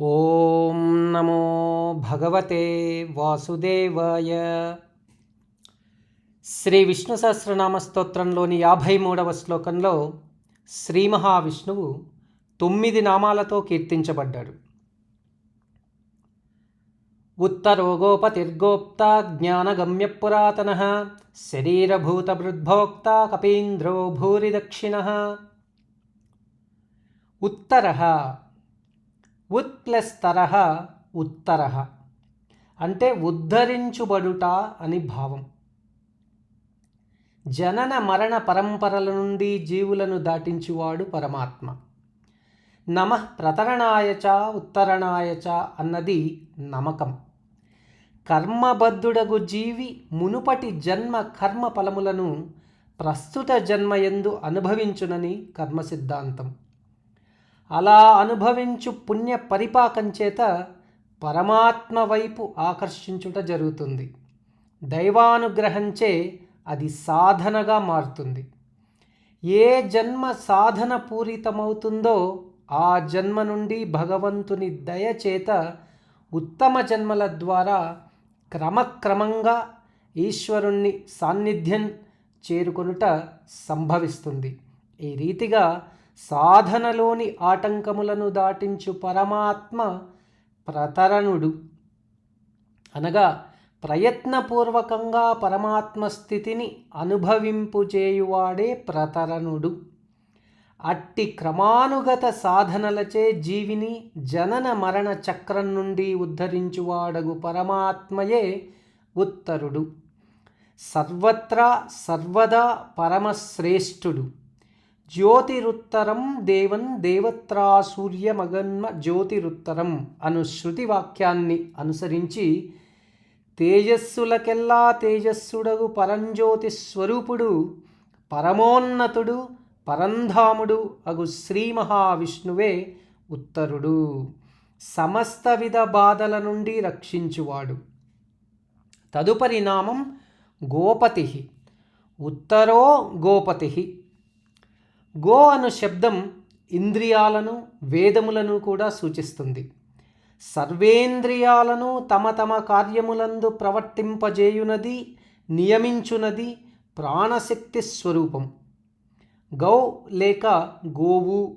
ఓం నమో భగవతే వాసుదేవాయ. శ్రీ విష్ణు సహస్రనామ స్తోత్రంలోని యాభై మూడవ శ్లోకంలో శ్రీ మహావిష్ణువు తొమ్మిది నామాలతో కీర్తించబడ్డాడు. ఉత్తరోగోపతిర్గోప్త జ్ఞానగమ్య పురాతన శరీరభూతభృద్భోక్త కపీంద్రో భూరిదక్షిణ ఉత్తర ఉత్ ప్లస్ తరహ ఉత్తర. అంటే ఉద్ధరించుబడుట అని భావం. జనన మరణ పరంపరల నుండి జీవులను దాటించువాడు పరమాత్మ. నమ ప్రతరణాయ చ ఉత్తరణాయ చ అన్నది నమకం. కర్మబద్ధుడగు జీవి మునుపటి జన్మ కర్మ ఫలములను ప్రస్తుత జన్మయందు అనుభవించునని కర్మ సిద్ధాంతం అలా అనుభవించు పుణ్య పరిపాకం చేత పరమాత్మ వైపు ఆకర్షించుట జరుగుతుంది. దైవానుగ్రహంచే అది సాధనగా మారుతుంది. ఏ జన్మ సాధన పూరితమవుతుందో ఆ జన్మ నుండి భగవంతుని దయ చేత ఉత్తమ జన్మల ద్వారా క్రమక్రమంగా ఈశ్వరుణ్ణి సాన్నిధ్యం చేరుకొనుట సంభవిస్తుంది. ఈ రీతిగా సాధనలోని ఆటంకములను దాటించు పరమాత్మ ప్రతరణుడు. అనగా ప్రయత్నపూర్వకంగా పరమాత్మ స్థితిని అనుభవింపు చేయువాడే ప్రతరణుడు. అట్టి క్రమానుగత సాధనలచే జీవిని జనన మరణ చక్రం నుండి ఉద్ధరించువాడగు పరమాత్మయే ఉత్తరుడు. సర్వత్రా సర్వదా పరమశ్రేష్ఠుడు. జ్యోతిరుత్తరం దేవన్ దేవత్రా సూర్యమగన్మ జ్యోతిరుత్తరం అను శృతి వాక్యాన్ని అనుసరించి తేజస్సులకెల్లా తేజస్సుడగు పరంజ్యోతి స్వరూపుడు పరమోన్నతుడు పరంధాముడు అగు శ్రీ మహావిష్ణువే ఉత్తరుడు. సమస్త విధ బాధల నుండి రక్షించువాడు. తదుపరి నామం గోపతి ఉత్తరో గోపతి గో అను శబ్దం ఇంద్రియాలను వేదములను కూడా సూచిస్తుంది. సర్వేంద్రియాలను తమ తమ కార్యములందు ప్రవర్తింపజేయునది నియమించునది ప్రాణశక్తి స్వరూపం. గౌ లేక గోవు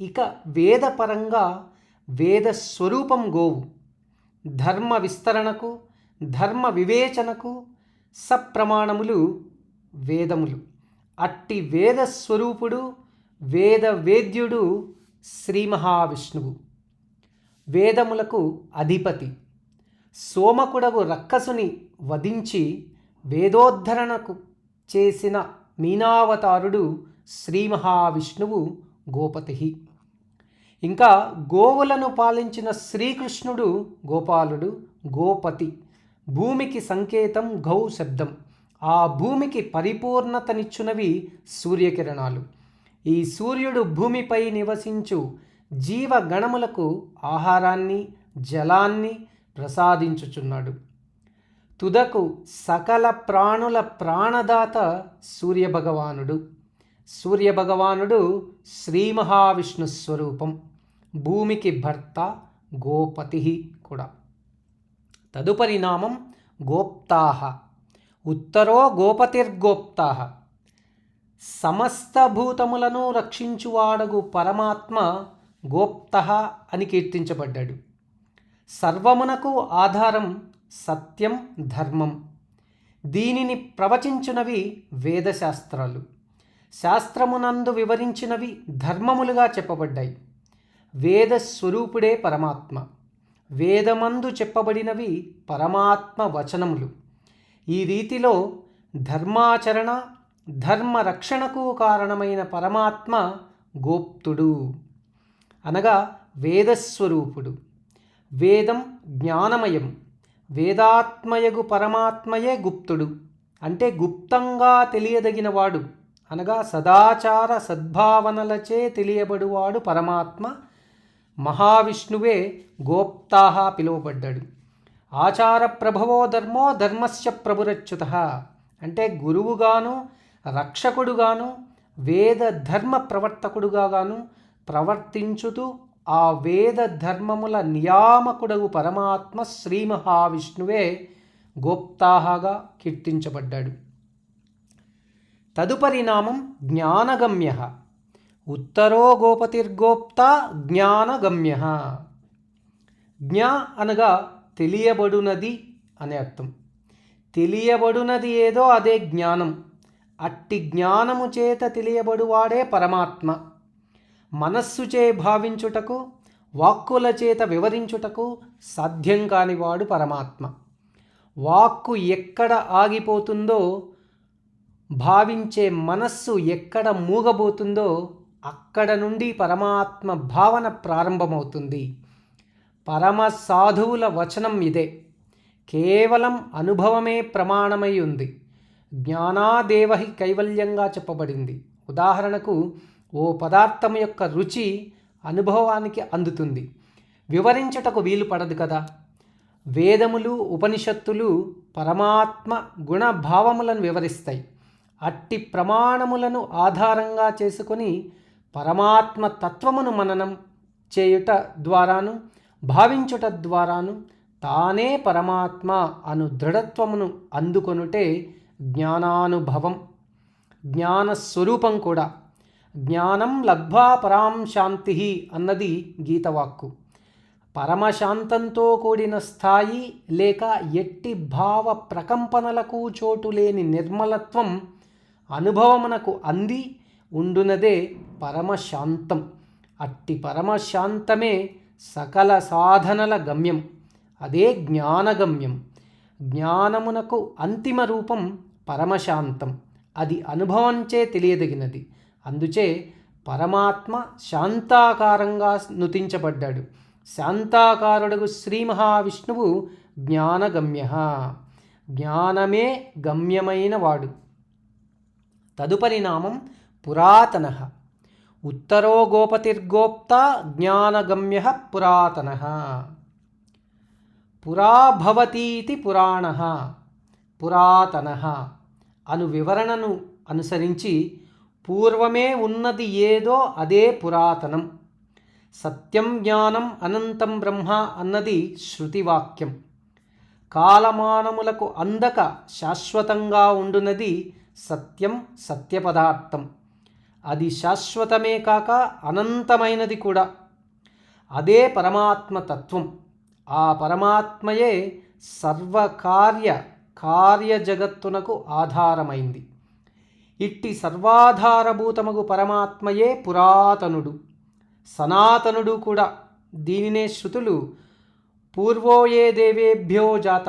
ఇక వేదపరంగా వేద స్వరూపం గోవు. ధర్మ విస్తరణకు ధర్మ వివేచనకు సప్రమాణములు వేదములు. అట్టి వేద స్వరూపుడు వేద వేద్యుడు శ్రీ మహావిష్ణువు. వేదములకు అధిపతి. సోమకుడగు రక్కసుని వధించి వేదోద్ధరణకు చేసిన మీనావతారుడు శ్రీ మహావిష్ణువు గోపతి. ఇంకా గోవులను పాలించిన శ్రీకృష్ణుడు గోపాలుడు గోపతి. భూమికి సంకేతం గౌ శబ్దం ఆ భూమికి పరిపూర్ణతనిచ్చునవి సూర్యకిరణాలు. ఈ సూర్యుడు భూమిపై నివసించు జీవగణములకు ఆహారాన్ని జలాన్ని ప్రసాదించుచున్నాడు. తుదకు సకల ప్రాణుల ప్రాణదాత సూర్యభగవానుడు. సూర్యభగవానుడు శ్రీ మహావిష్ణు స్వరూపం. భూమికి భర్త గోపతి కూడా. తదుపరి నామం గోప్తాహ. ఉత్తరో గోపతిర్గోప్త. సమస్త భూతములను రక్షించువాడగు పరమాత్మ గోప్త అని కీర్తించబడ్డాడు. సర్వమునకు ఆధారం సత్యం ధర్మం. దీనిని ప్రవచించినవి వేదశాస్త్రాలు. శాస్త్రమునందు వివరించినవి ధర్మములుగా చెప్పబడ్డాయి. వేద స్వరూపుడే పరమాత్మ. వేదమందు చెప్పబడినవి పరమాత్మ వచనములు. ఈ రీతిలో ధర్మాచరణ ధర్మ రక్షణకు కారణమైన పరమాత్మ గోప్తుడు. అనగా వేదస్వరూపుడు. వేదం జ్ఞానమయం. వేదాత్మయగు పరమాత్మయే గుప్తుడు. అంటే గుప్తంగా తెలియదగినవాడు. అనగా సదాచార సద్భావనలచే తెలియబడువాడు పరమాత్మ. మహావిష్ణువే గోప్తాహ పిలువబడ్డాడు. ఆచార ప్రభవో ధర్మో ధర్మస్య ప్రభురచ్యుత. అంటే గురువుగాను రక్షకుడుగాను వేద ధర్మ ప్రవర్తకుడుగాను ప్రవర్తించుతూ ఆ వేద ధర్మముల నియామకుడగు పరమాత్మ శ్రీ మహావిష్ణువే గోప్తాహగా కీర్తించబడ్డాడు. తదుపరి నామం జ్ఞానగమ్య. ఉత్తరో గోపతిర్గోప్త జ్ఞానగమ్య. జ్ఞా అనగా తెలియబడునది అనే అర్థం. తెలియబడునది ఏదో అదే జ్ఞానం. అట్టి జ్ఞానము చేత తెలియబడువాడే పరమాత్మ. మనస్సుచే భావించుటకు వాక్కుల చేత వివరించుటకు సాధ్యం కానివాడు పరమాత్మ. వాక్కు ఎక్కడ ఆగిపోతుందో భావించే మనస్సు ఎక్కడ మూగబోతుందో అక్కడ నుండి పరమాత్మ భావన ప్రారంభమవుతుంది. పరమ సాధువుల వచనం ఇదే. కేవలం అనుభవమే ప్రమాణమై ఉంది. జ్ఞానాదేవహి కైవల్యంగా చెప్పబడింది. ఉదాహరణకు ఓ పదార్థం యొక్క రుచి అనుభవానికి అందుతుంది. వివరించటకు వీలు పడదు కదా. వేదములు ఉపనిషత్తులు పరమాత్మ గుణభావములను వివరిస్తాయి. అట్టి ప్రమాణములను ఆధారంగా చేసుకొని పరమాత్మ తత్వమును మననం చేయుట ద్వారాను భావించుట ద్వారాను తానే పరమాత్మ అను దృఢత్వమును అందుకొనుటే జ్ఞానానుభవం జ్ఞానస్వరూపం కూడా. జ్ఞానం లబ్ధ్వా పరాం శాంతి అన్నది గీతవాక్కు. పరమశాంతంతో కూడిన స్థాయి లేక ఎట్టి భావ ప్రకంపనలకు చోటు లేని నిర్మలత్వం అనుభవమునకు అంది ఉండునదే పరమశాంతం. అట్టి పరమశాంతమే సకల సాధనల గమ్యం. అదే జ్ఞానగమ్యం. జ్ఞానమునకు అంతిమ రూపం పరమశాంతం. అది అనుభవంచే తెలియదగినది. అందుచే పరమాత్మ శాంతాకారంగా నుతించబడ్డాడు. శాంతాకారుడు శ్రీ మహావిష్ణువు జ్ఞానగమ్య. జ్ఞానమే గమ్యమైన వాడు. తదుపరి నామం పురాతన. ఉత్తరో గోపతిర్గోప్త జ్ఞానగమ్య పురాతన. పురాభవతీతి పురాణ. పురాతన అను వివరణను అనుసరించి పూర్వమే ఉన్నది ఏదో అదే పురాతనం. సత్యం జ్ఞానం అనంతం బ్రహ్మ అన్నది శృతివాక్యం. కాలమానములకు అందక శాశ్వతంగా ఉండునది సత్యం సత్యపదార్థం. అది శాశ్వతమే కాక అనంతమైనది కూడా. అదే పరమాత్మ తత్వం ఆ పరమాత్మయే సర్వకార్య కార్య జగత్తునకు ఆధారమైంది. ఇట్టి సర్వాధారభూతమగు పరమాత్మయే పురాతనుడు. సనాతనుడు కూడా. దీనినే శృతులు పూర్వోయే దేవేభ్యో జాత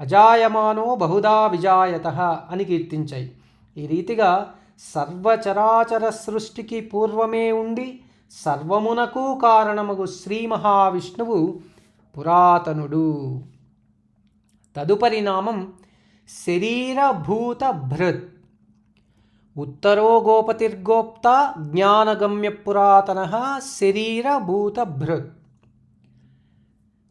అజాయమానో బహుదా విజాయత అని కీర్తించాయి. ఈ రీతిగా సర్వచరాచర సృష్టికి పూర్వమే ఉండి సర్వమునకు కారణమగు శ్రీ మహావిష్ణువు పురాతనుడు. తదుపరి నామం శరీరభూత భృత్ ఉత్తరో గోపతిర్గోప్త జ్ఞానగమ్య పురాతన శరీరభూత భృత్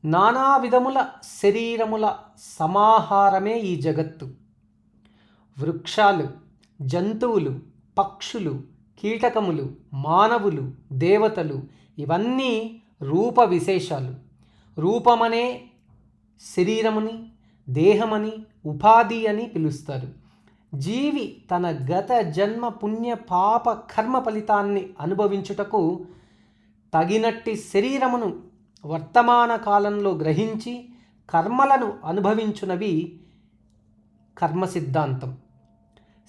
నానా విధముల శరీరముల సమాహారమే ఈ జగత్తు. వృక్షాలు జంతువులు పక్షులు కీటకములు మానవులు దేవతలు ఇవన్నీ రూప విశేషాలు. రూపమనే శరీరముని దేహమని ఉపాధి అని పిలుస్తారు. జీవి తన గత జన్మ పుణ్య పాప కర్మ ఫలితాన్ని అనుభవించుటకు తగినట్టి శరీరమును వర్తమాన కాలంలో గ్రహించి కర్మలను అనుభవించునవి కర్మ సిద్ధాంతం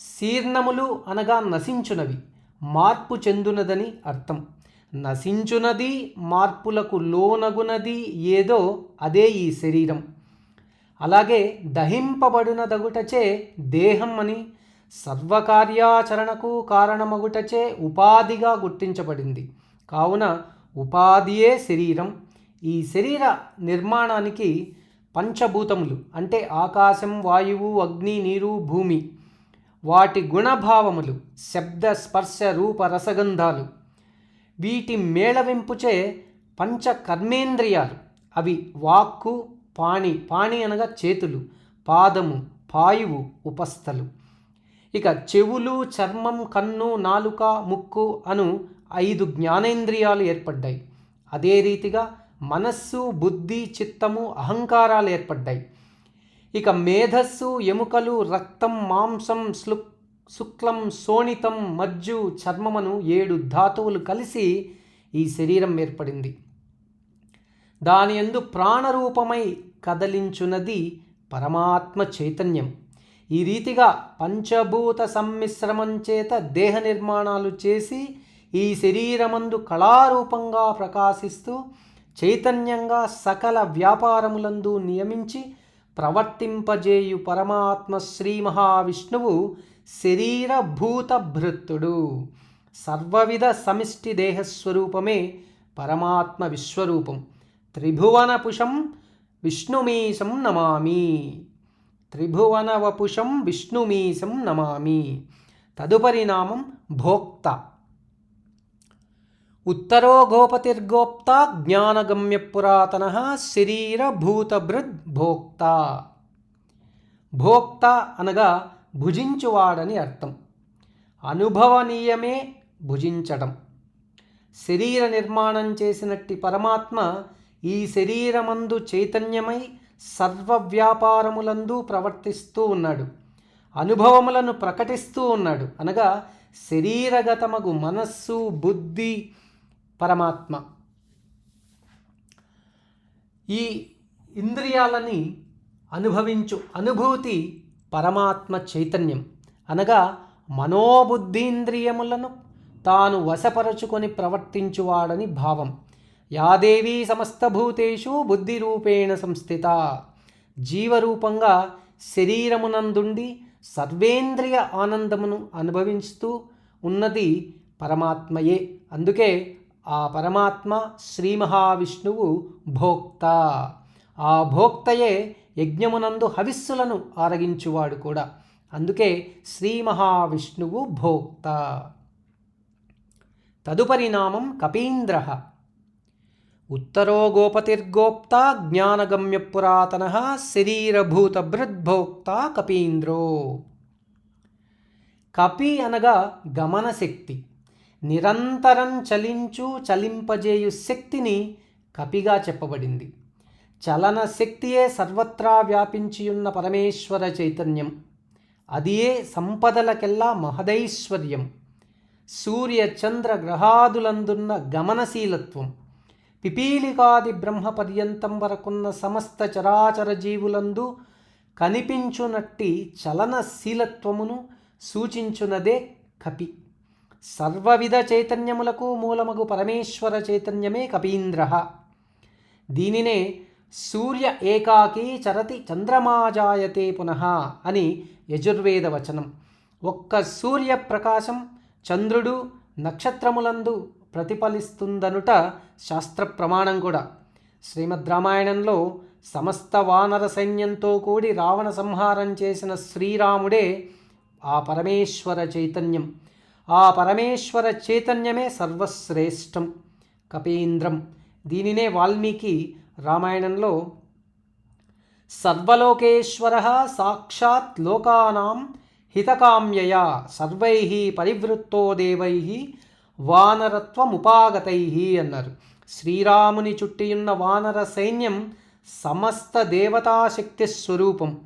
శీర్ణములు అనగా నశించునవి మార్పు చెందునదని అర్థం. నశించునది మార్పులకు లోనగునది ఏదో అదే ఈ శరీరం. అలాగే దహింపబడినదగుటచే దేహం అని సర్వకార్యాచరణకు కారణమగుటచే ఉపాధిగా గుర్తించబడింది. కావున ఉపాధియే శరీరం. ఈ శరీర నిర్మాణానికి పంచభూతములు అంటే ఆకాశం వాయువు అగ్ని నీరు భూమి వాటి గుణభావములు శబ్ద స్పర్శ రూప రసగంధాలు. వీటి మేళవింపుచే పంచ కర్మేంద్రియాలు అవి వాక్కు పాణి పాణి అనగా చేతులు పాదము పాయువు ఉపస్థలు. ఇక చెవులు చర్మం కన్ను నాలుక ముక్కు అను ఐదు జ్ఞానేంద్రియాలు ఏర్పడ్డాయి. అదే రీతిగా మనస్సు బుద్ధి చిత్తము అహంకారాలు ఏర్పడ్డాయి. ఇక మేధస్సు ఎముకలు రక్తం మాంసం స్లు శుక్లం శోణితం మజ్జు చర్మమును ఏడు ధాతువులు కలిసి ఈ శరీరం ఏర్పడింది. దాని ఎందు ప్రాణరూపమై కదలించున్నది పరమాత్మ చైతన్యం. ఈ రీతిగా పంచభూత సమ్మిశ్రమం చేత దేహ నిర్మాణాలు చేసి ఈ శరీరమందు కళారూపంగా ప్రకాశిస్తూ చైతన్యంగా సకల వ్యాపారములందు నియమించి ప్రవర్తింపజేయు పరమాత్మ శ్రీ మహావిష్ణువు శరీరభూతభృత్తుడు సర్వవిధ సమిష్టి దేహస్వరూపమే పరమాత్మ విశ్వరూపం. త్రిభువనపుషం విష్ణుమీశం నమామి. త్రిభువనవపుషం విష్ణుమీశం నమామి. తదుపరి నామం భోక్త. ఉత్తరో గోపతిర్గోప్త జ్ఞానగమ్య పురాతన శరీరభూతభృద్ భోక్త. భోక్త అనగా భుజించువాడని అర్థం. అనుభవనీయమే భుజించడం. శరీర నిర్మాణం చేసినట్టి పరమాత్మ ఈ శరీరమందు చైతన్యమై సర్వ వ్యాపారములందు ప్రవర్తిస్తూ ఉన్నాడు. అనుభవములను ప్రకటిస్తూ ఉన్నాడు. అనగా శరీరగతమగు మనస్సు బుద్ధి పరమాత్మ. ఈ ఇంద్రియాలని అనుభవించు అనుభూతి పరమాత్మ చైతన్యం. అనగా మనోబుద్ధీంద్రియములను తాను వశపరచుకొని ప్రవర్తించువాడని భావం. యాదేవి సమస్తభూతేషు బుద్ధిరూపేణ సంస్థిత. జీవరూపంగా శరీరమునందుండి సర్వేంద్రియ ఆనందమును అనుభవిస్తూ ఉన్నది పరమాత్మయే. అందుకే ఆ పరమాత్మ శ్రీ మహావిష్ణువు భోక్త. ఆ భోక్తయే యజ్ఞమునందు హవిస్సులను ఆరగించువాడు కూడా. అందుకే శ్రీ మహావిష్ణువు భోక్త. తదుపరి నామం కపీంద్ర. ఉత్తరో గోపతిర్గోప్త జ్ఞానగమ్య పురాతన శరీరభూత బృద్భోక్త కపీంద్రో. కపి అనగా గమనశక్తి. నిరంతరం చలించు చలింపజేయు శక్తిని కపిగా చెప్పబడింది. చలన శక్తియే సర్వత్రా వ్యాపించియున్న పరమేశ్వర చైతన్యం. అదియే సంపదలకెల్లా మహదైశ్వర్యం. సూర్య చంద్ర గ్రహాదులందున్న గమనశీలత్వం. పిపీలికాది బ్రహ్మ పర్యంతం వరకున్న సమస్త చరాచర జీవులందు కనిపించునట్టి చలనశీలత్వమును సూచించునదే కపి. సర్వవిధ చైతన్యములకు మూలమగు పరమేశ్వర చైతన్యమే కపీంద్ర. దీనినే సూర్య ఏకాకి చరతి చంద్రమాజాయతే పునః అని యజుర్వేద వచనం. ఒక్క సూర్య ప్రకాశం చంద్రుడు నక్షత్రములందు ప్రతిఫలిస్తుందనుట శాస్త్ర ప్రమాణం కూడా. శ్రీమద్ రామాయణంలో సమస్త వానర సైన్యంతో కూడి రావణ సంహారం చేసిన శ్రీరాముడే ఆ పరమేశ్వర చైతన్యం. ఆ పరమేశ్వర చైతన్యమే సర్వశ్రేష్టం. కపీంద్రం దీనినే వాల్మీకి రామాయణంలో సర్వలోకేశ్వర సాక్షాత్ లోకానాం హితకామ్యయా సర్వై పరివృత్తో దేవై వానరత్వముపాగతై అన్నారు. శ్రీరాముని చుట్టియున్న వానర సైన్యం సమస్త దేవతాశక్తి స్వరూపం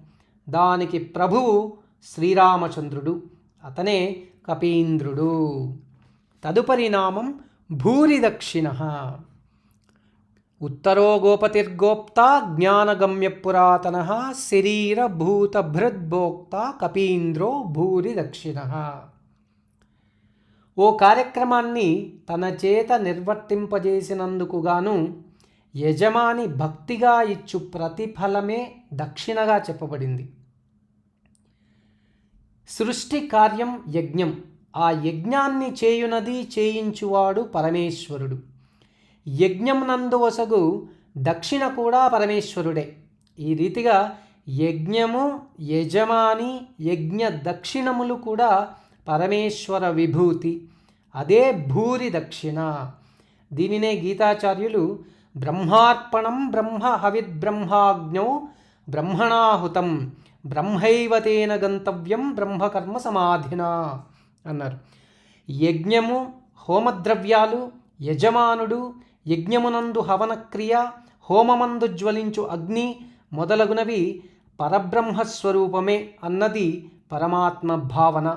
దానికి ప్రభువు శ్రీరామచంద్రుడు. అతనే కపీంద్రుడు. తదుపరి నామం భూరిదక్షిణ. ఉత్తరో గోపతిర్గోప్త జ్ఞానగమ్య పురాతన శరీరభూతభృద్భోక్త కపీంద్రో భూరి దక్షిణ ఓ కార్యక్రమాన్ని తన చేత నిర్వర్తింపజేసినందుకు గాను యజమాని భక్తిగా ఇచ్చు ప్రతిఫలమే దక్షిణగా చెప్పబడింది. సృష్టి కార్యం యజ్ఞం. ఆ యజ్ఞాన్ని చేయునది చేయించువాడు పరమేశ్వరుడు. యజ్ఞం నందు వసగు దక్షిణ కూడా పరమేశ్వరుడే. ఈ రీతిగా యజ్ఞము యజమాని యజ్ఞ దక్షిణములు కూడా పరమేశ్వర విభూతి. అదే భూరి దక్షిణ. దీనినే గీతాచార్యులు బ్రహ్మార్పణం బ్రహ్మ హవిద్బ్రహ్మాజ్ఞౌ బ్రహ్మణాహుతం బ్రహ్మైవతేన గంతవ్యం బ్రహ్మకర్మ సమాధిన అన్నారు. యజ్ఞము హోమద్రవ్యాలు యజమానుడు యజ్ఞమునందు హవనక్రియ హోమమందు జ్వలించు అగ్ని మొదలగునవి పరబ్రహ్మస్వరూపమే అన్నది పరమాత్మ భావన.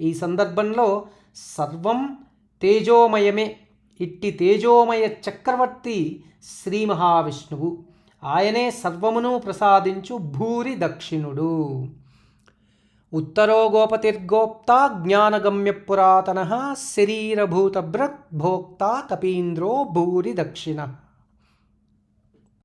ఈ సందర్భంలో సర్వం తేజోమయమే ఇట్టి తేజోమయ చక్రవర్తి శ్రీ మహావిష్ణువు. ఆయనే సర్వమును ప్రసాదించు భూరి దక్షిణుడు. ఉత్తరో గోపతిర్గోప్త జ్ఞానగమ్య పురాతన శరీరభూతభృత్ భోక్త కపీంద్రో భూరి దక్షిణ.